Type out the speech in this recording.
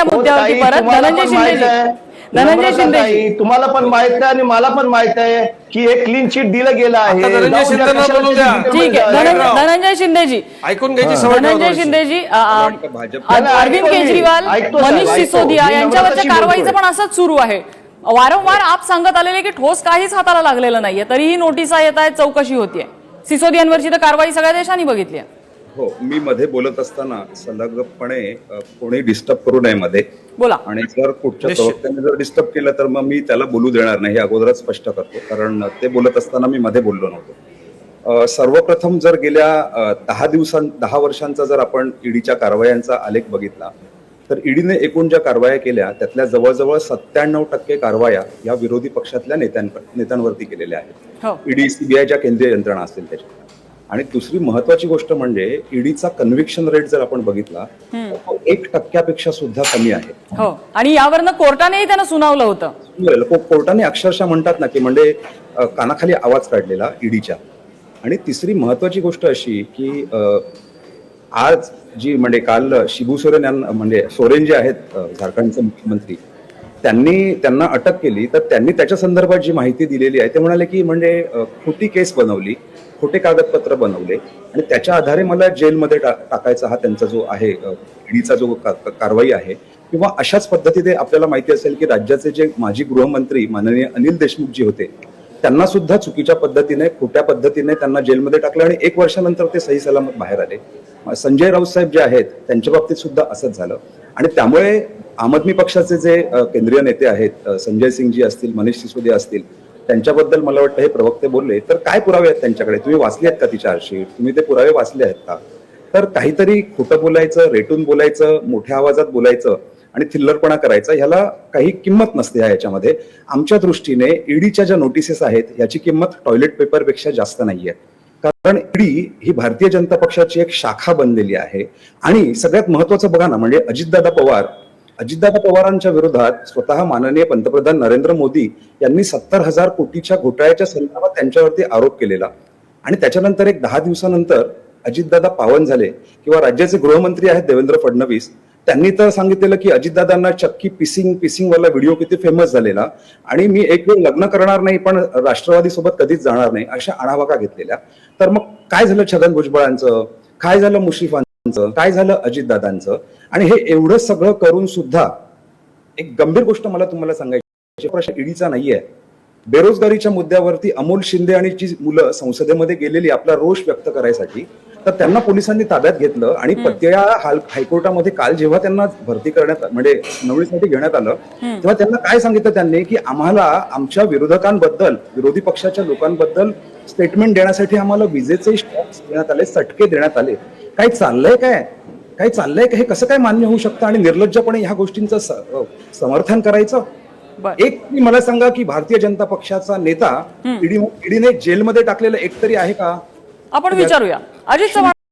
या हो, मुद्द्यावरती ताई, परत धनंजय आहे. धनंजय ताई, तुम्हाला पण माहीत आहे आणि मला पण माहीत आहे की एक क्लीन चिट दिलं गेलं आहे ठीक आहे. धनंजय शिंदेजी ऐकून घ्यायची सवय ठेवा धनंजय. शिंदेजी अरविंद. केजरीवाल मनीष. सिसोदिया यांच्यावरच्या कारवाईचं. पण असंच सुरू आहे वारंवार आप सांगत आलेले की ठोस काहीच हाताला लागलेलं नाहीये तरीही नोटिसा येत आहेत चौकशी होतीये सिसोदियांवरची तर कारवाई सगळ्या देशांनी बघितली आहे हो मी मध्ये बोलत असताना सलगपणे कोणी डिस्टर्ब करू नये मध्ये. बोला. आणि जर कुठच्या. प्रवक्त्याने जर डिस्टर्ब केलं तर मग मी त्याला बोलू देणार नाही हे अगोदरच स्पष्ट करतो. कारण ते बोलत असताना मी मध्ये बोललो नव्हतो. सर्वप्रथम जर गेल्या दहा दिवसां दहा वर्षांचा जर आपण ईडीच्या कारवायांचा आलेख बघितला तर ईडीने एकूण ज्या कारवाया केल्या त्यातल्या जवळजवळ सत्त्याण्णव टक्के कारवाया या विरोधी पक्षातल्या नेत्यां नेत्यांवरती केलेल्या आहेत. हो. ईडी सीबीआयच्या केंद्रीय यंत्रणा असतील त्याच्यात आणि दुसरी महत्वाची गोष्ट म्हणजे ईडीचा कन्व्हिक्शन रेट जर आपण बघितला तर तो एक टक्क्यापेक्षा सुद्धा कमी आहे. हो. आणि यावरनं कोर्टानेही त्यांना सुनावलं होतं. कोर्टाने अक्षरशः म्हणतात ना की म्हणजे कानाखाली आवाज काढलेला ईडीच्या. आणि तिसरी महत्वाची गोष्ट अशी की आज जी म्हणजे काल शिबू सोरेन यांना म्हणजे सोरेन जे आहेत झारखंडचे मुख्यमंत्री त्यांनी त्यांना अटक केली तर त्यांनी त्याच्या संदर्भात जी माहिती दिलेली आहे ते म्हणाले की म्हणजे खोटी केस बनवली खोटे कागदपत्र बनवले आणि त्याच्या आधारे मला जेलमध्ये टा- टाकायचा हा त्यांचा जो आहे ईडीचा जो का- का- कारवाई आहे किंवा अशाच पद्धतीने आपल्याला माहिती असेल की राज्याचे जे माजी गृहमंत्री माननीय अनिल देशमुख जी होते त्यांना सुद्धा चुकीच्या पद्धतीने खोट्या पद्धतीने त्यांना जेलमध्ये टाकलं आणि एक वर्षानंतर ते सही सलामत बाहेर आले. संजय राऊत साहेब जे आहेत त्यांच्या बाबतीत सुद्धा असंच झालं. आणि त्यामुळे आम आदमी पक्षाचे जे केंद्रीय नेते आहेत संजय सिंगजी असतील मनीष सिसोदिया असतील त्यांच्याबद्दल मला वाटतं हे प्रवक्ते बोलले तर काय पुरावे आहेत त्यांच्याकडे? तुम्ही वाचले आहेत का ती चार्जशीट? तुम्ही ते पुरावे वाचले आहेत का? तर काहीतरी खोटं बोलायचं रेटून बोलायचं मोठ्या आवाजात बोलायचं आणि थिल्लरपणा करायचा ह्याला काही किंमत नसते ह्या याच्यामध्ये. आमच्या दृष्टीने ईडीच्या ज्या नोटिसेस आहेत याची किंमत टॉयलेट पेपरपेक्षा जास्त नाहीये. कारण ईडी ही भारतीय जनता पक्षाची एक शाखा बनलेली आहे. आणि सगळ्यात महत्वाचं बघा ना म्हणजे अजितदादा पवार अजितदादा पवारांच्या विरोधात स्वतः माननीय पंतप्रधान नरेंद्र मोदी यांनी सत्तर हजार कोटीच्या घोटाळ्याच्या संदर्भात त्यांच्यावरती आरोप केलेला. आणि त्याच्यानंतर एक दहा दिवसानंतर अजितदादा पावन झाले किंवा राज्याचे गृहमंत्री आहेत देवेंद्र फडणवीस. त्यांनी तर सांगितलेलं की अजितदादांना चक्की पिसिंग पिसिंग वाला व्हिडिओ किती फेमस झालेला. आणि मी एक वेळ लग्न करणार नाही पण राष्ट्रवादी सोबत कधीच जाणार नाही अशा आढावाका घेतलेल्या. तर मग काय झालं छगन भुजबळांचं? काय झालं मुश्रीफांचं? काय झालं अजितदादांचं? आणि हे एवढं सगळं करून सुद्धा एक गंभीर गोष्ट मला तुम्हाला सांगायची प्रश्न ईडीचा नाहीये. बेरोजगारीच्या मुद्द्यावरती अमोल शिंदे आणि जी मुलं संसदेमध्ये गेलेली आपला रोष व्यक्त करायसाठी तर त्यांना पोलिसांनी ताब्यात घेतलं आणि त्या हाल हायकोर्टामध्ये काल जेव्हा त्यांना भरती करण्यात म्हणजे सुनावणीसाठी घेण्यात आलं तेव्हा त्यांना काय सांगितलं त्यांनी? की आम्हाला आमच्या विरोधकांबद्दल विरोधी पक्षाच्या लोकांबद्दल स्टेटमेंट देण्यासाठी आम्हाला विजेचे स्टॉक्स देण्यात आले सटके देण्यात आले. काय चाललंय काय? काय चाललंय का? हे कसं काय मान्य होऊ शकतं आणि निर्लज्जपणे ह्या गोष्टींचं समर्थन करायचं. एक मला सांगा की भारतीय जनता पक्षाचा नेता ईडी ईडीने जेलमध्ये टाकलेलं एक तरी आहे का? आपण विचारूया. अजित चव्हाण